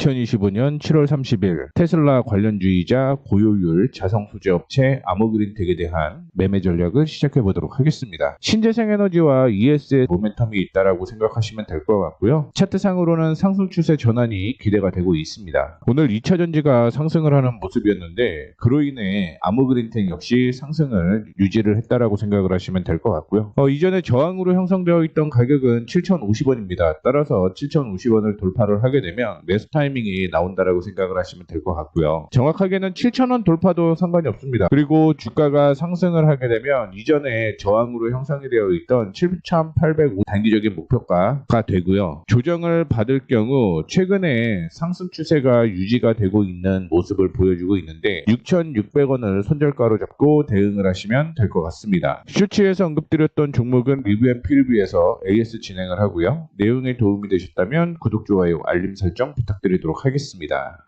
2025년 7월 30일 테슬라 관련주의자 고효율 자성 소재 업체 아모그린텍에 대한 매매 전략을 시작해 보도록 하겠습니다. 신재생 에너지와 ES의 모멘텀이 있다라고 생각하시면 될 것 같고요. 차트상으로는 상승 추세 전환이 기대가 되고 있습니다. 오늘 2차 전지가 상승을 하는 모습이었는데 그로 인해 아모그린텍 역시 상승을 유지를 했다라고 생각을 하시면 될 것 같고요. 어, 이전에 저항으로 형성되어 있던 가격은 7,050원입니다. 따라서 7,050원을 돌파를 하게 되면 매수 타 이밍이 나온다라고 생각을 하시면 될 것 같고요. 정확하게는 7,000원 돌파도 상관이 없습니다. 그리고 주가가 상승을 하게 되면 이전에 저항으로 형성이 되어 있던 7,805 단기적인 목표가가 되고요. 조정을 받을 경우 최근에 상승 추세가 유지가 되고 있는 모습을 보여주고 있는데 6,600원을 손절가로 잡고 대응을 하시면 될 것 같습니다. 슈치에서 언급드렸던 종목은 리뷰앤필뷰에서 AS 진행을 하고요. 내용에 도움이 되셨다면 구독, 좋아요, 알림 설정 부탁 드리도록 하겠습니다.